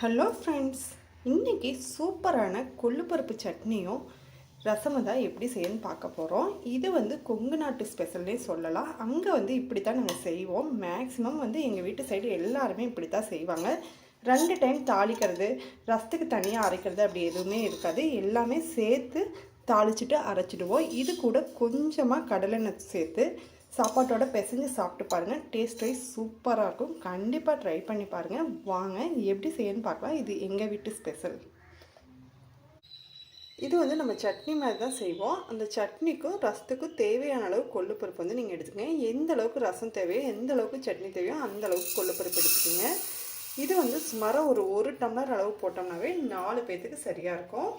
Hello friends இன்றைக்கி சூப்பரான கொள்ளுப்பருப்பு சட்னியும் ரசமும் தான் எப்படி செய்யணும்னு பார்க்க போகிறோம் இது வந்து கொங்கு நாட்டு ஸ்பெஷல்னே சொல்லலாம். அங்கே வந்து இப்படி தான் நாங்கள் செய்வோம். மேக்ஸிமம் வந்து எங்கள் வீட்டு சைடு எல்லாருமே இப்படி தான் செய்வாங்க. ரெண்டு டைம் தாளிக்கிறது ரசத்துக்கு தனியாக அரைக்கிறது அப்படி எதுவுமே இருக்காது. எல்லாமே சேர்த்து தாளிச்சிட்டு அரைச்சிடுவோம். இது கூட கொஞ்சமாக கடலெண்ணெய் சேர்த்து சாப்பாட்டோட பிசைஞ்சு சாப்பிட்டு பாருங்கள் டேஸ்ட் வைஸ் சூப்பராக இருக்கும். கண்டிப்பாக ட்ரை பண்ணி பாருங்கள் வாங்க எப்படி செய்யணும்னு பார்க்கலாம். இது எங்கள் வீட்டு ஸ்பெஷல் இது வந்து நம்ம சட்னி மாதிரி தான் செய்வோம். அந்த சட்னிக்கும் ரசத்துக்கும் தேவையான அளவு கொள்ளுப்பருப்பு வந்து நீங்கள் எடுத்துக்கங்க. எந்த அளவுக்கு ரசம் தேவையோ எந்த அளவுக்கு சட்னி தேவையோ அந்த அளவுக்கு கொள்ளுப்பருப்பு எடுத்துக்கோங்க. இது வந்து சுமாராக ஒரு ஒரு டம்ளர் அளவு போட்டோம்னாவே நாலு பேர்த்துக்கு சரியாக இருக்கும்.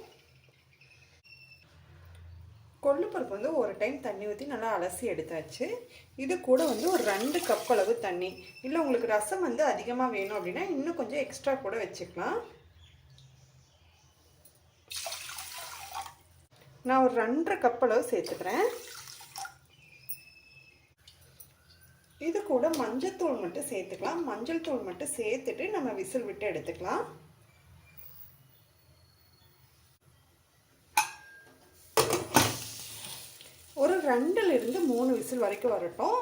கொள்ளுப்பருப்பு வந்து ஒரு டைம் தண்ணி ஊற்றி நல்லா அலசி எடுத்தாச்சு. இது கூட வந்து ஒரு ரெண்டு கப் அளவு தண்ணி. இல்லை உங்களுக்கு ரசம் வந்து அதிகமாக வேணும் அப்படின்னா இன்னும் கொஞ்சம் எக்ஸ்ட்ரா கூட வச்சுக்கலாம். நான் ஒரு ரெண்டரை கப் அளவு சேர்த்துக்கிறேன். இது கூட மஞ்சள் தூள் மட்டும் சேர்த்துக்கலாம். மஞ்சள் தூள் மட்டும் சேர்த்துட்டு நம்ம விசில் விட்டு எடுத்துக்கலாம். ஒரு ரெண்டுலேருந்து மூணு விசில் வரைக்கும் வரட்டும்.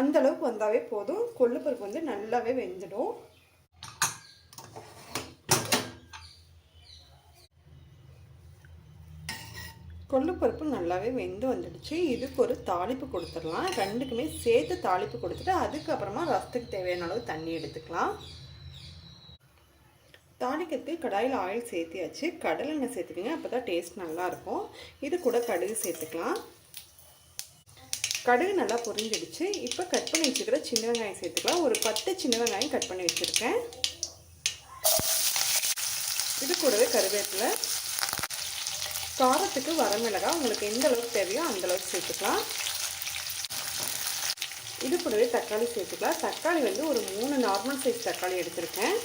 அந்தளவுக்கு வந்தாவே போதும். கொள்ளுப்பருப்பு வந்து நல்லாவே வெந்துடும். கொள்ளுப்பருப்பு நல்லாவே வெந்து வந்துடுச்சு. இதுக்கு ஒரு தாளிப்பு கொடுத்துடலாம். ரெண்டுக்குமே சேர்த்து தாளிப்பு கொடுத்துட்டு அதுக்கப்புறமா ரசத்துக்கு தேவையான அளவு தண்ணி எடுத்துக்கலாம். தாளிக்கிறதுக்கு கடாயில் ஆயில் சேர்த்தியாச்சு. கடலெண்ணெய் சேர்த்துக்கிங்க. அப்போ தான் டேஸ்ட் நல்லாயிருக்கும். இது கூட கடுகு சேர்த்துக்கலாம். கடுகு நல்லா பொரிஞ்சிடுச்சு. இப்போ கட் பண்ணி வச்சுக்கிற சின்ன வெங்காயம் சேர்த்துக்கலாம். ஒரு பத்து சின்ன வெங்காயம் கட் பண்ணி வச்சுருக்கேன். இது கூடவே கருவேப்பிலை. காரத்துக்கு வரமிளகா உங்களுக்கு எந்த அளவுக்கு தேவையோ அந்த அளவுக்கு சேர்த்துக்கலாம். இது கூடவே தக்காளி சேர்த்துக்கலாம். தக்காளி வந்து ஒரு மூணு நார்மல் சைஸ் தக்காளி எடுத்திருக்கேன்.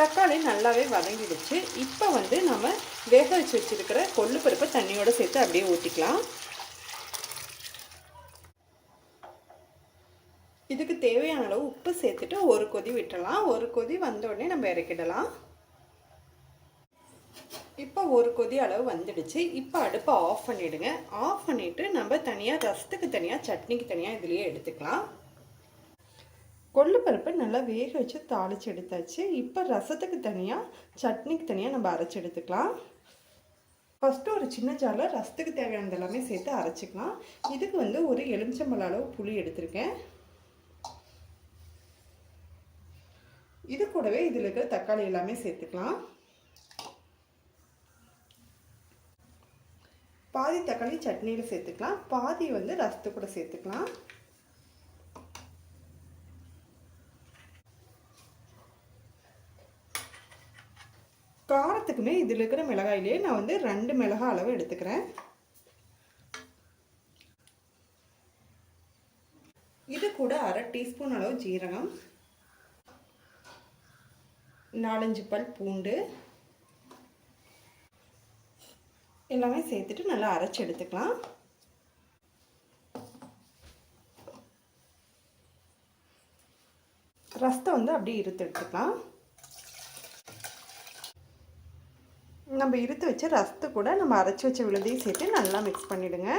தக்காளி நல்லாவே வதங்கிடுச்சு. இப்போ வந்து நம்ம வேக வச்சு வச்சுருக்கிற கொள்ளு பருப்பை தண்ணியோடு சேர்த்து அப்படியே ஊற்றிக்கலாம் இதுக்கு தேவையான அளவு உப்பு சேர்த்துட்டு ஒரு கொதி விட்டலாம் ஒரு கொதி வந்தோடனே நம்ம இறக்கிடலாம். இப்போ ஒரு கொதி அளவு வந்துடுச்சு. இப்போ அடுப்பை ஆஃப் பண்ணிவிடுங்க ஆஃப் பண்ணிவிட்டு நம்ம தனியாக ரசத்துக்கு தனியாக சட்னிக்கு தனியாக இதுலேயே எடுத்துக்கலாம். கொள்ளு பருப்பு நல்லா வேக வச்சு தாளித்து எடுத்தாச்சு. இப்போ ரசத்துக்கு தனியாக சட்னிக்கு தனியாக நம்ம அரைச்சி எடுத்துக்கலாம். ஃபஸ்ட்டு ஒரு சின்ன ஜாரில் ரசத்துக்கு தேவையானது எல்லாமே சேர்த்து அரைச்சிக்கலாம். இதுக்கு வந்து ஒரு எலுமிச்சம்பழ அளவு புளி எடுத்திருக்கேன். இது கூடவே இதில் இருக்கிற தக்காளி எல்லாமே சேர்த்துக்கலாம். பாதி தக்காளி சட்னியில் சேர்த்துக்கலாம். பாதி வந்து ரசத்து கூட சேர்த்துக்கலாம். காரத்துக்குமே இதில் இருக்கிற மிளகாயிலே நான் வந்து ரெண்டு மிளகாய் அளவு எடுத்துக்கிறேன். இது கூட அரை டீஸ்பூன் அளவு ஜீரகம். நாலஞ்சு பல் பூண்டு. எல்லாமே சேர்த்துட்டு நல்லா அரைச்சி எடுத்துக்கலாம். ரசத்தை வந்து அப்படியே இருத்து எடுத்துக்கலாம். நம்ம இருத்து வச்ச ரசத்தை கூட நம்ம அரைச்சி வச்ச விழுதையும் சேர்த்து நல்லா மிக்ஸ் பண்ணிவிடுங்க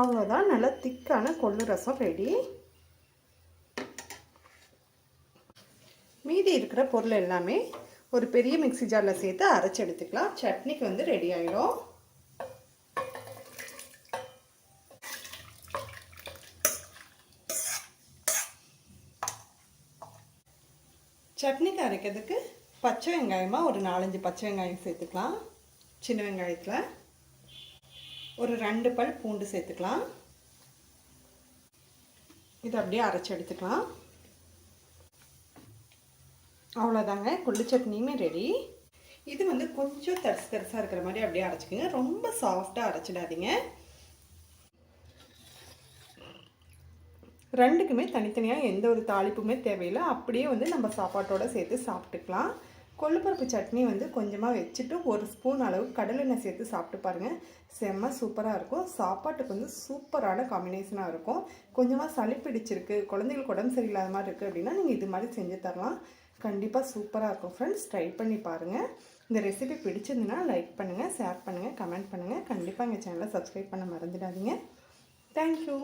அவ்வளோதான் நல்லா திக்கான கொள்ளு ரசம் ரெடி மீதி இருக்கிற பொருள் எல்லாமே ஒரு பெரிய மிக்சி ஜாரில் சேர்த்து அரைச்சி எடுத்துக்கலாம். சட்னிக்கு வந்து ரெடி ஆகிடும் சட்னிக்கு அரைக்கிறதுக்கு பச்சை வெங்காயமாக ஒரு நாலஞ்சு பச்சை வெங்காயம் சேர்த்துக்கலாம். சின்ன வெங்காயத்தில் ஒரு ரெண்டு பல் பூண்டு சேர்த்துக்கலாம். இது அப்படியே அரைச்சி எடுத்துக்கலாம். அவ்வளோதாங்க கொள்ளு சட்னியுமே ரெடி இது வந்து கொஞ்சம் தரிசு தரிசாக இருக்கிற மாதிரி அப்படியே அரைச்சிக்கோங்க. ரொம்ப சாஃப்டாக அரைச்சிடாதீங்க. ரெண்டுக்குமே தனித்தனியாக எந்த ஒரு தாளிப்புமே தேவையில்லை. அப்படியே வந்து நம்ம சாப்பாட்டோடு சேர்த்து சாப்பிட்டுக்கலாம். கொள்ளுப்பருப்பு சட்னி வந்து கொஞ்சமாக வச்சுட்டு ஒரு ஸ்பூன் அளவு கடலெண்ணெய் சேர்த்து சாப்பிட்டு பாருங்கள் செம்ம சூப்பராக இருக்கும். சாப்பாட்டுக்கு வந்து சூப்பரான காம்பினேஷனாக இருக்கும். கொஞ்சமாக சளி பிடிச்சிருக்கு குழந்தைகளுக்கு உடம்பு சரியில்லாத மாதிரி இருக்குது அப்படின்னா நீங்கள் இது மாதிரி செஞ்சு தரலாம். கண்டிப்பாக சூப்பராக இருக்கும் ஃப்ரெண்ட்ஸ் ட்ரை பண்ணி பாருங்கள் இந்த ரெசிபி பிடிச்சிருந்துன்னா லைக் பண்ணுங்கள் ஷேர் பண்ணுங்கள் கமெண்ட் பண்ணுங்கள் கண்டிப்பாக எங்கள் சேனலை சப்ஸ்கிரைப் பண்ண மறந்துடாதீங்க. தேங்க்யூ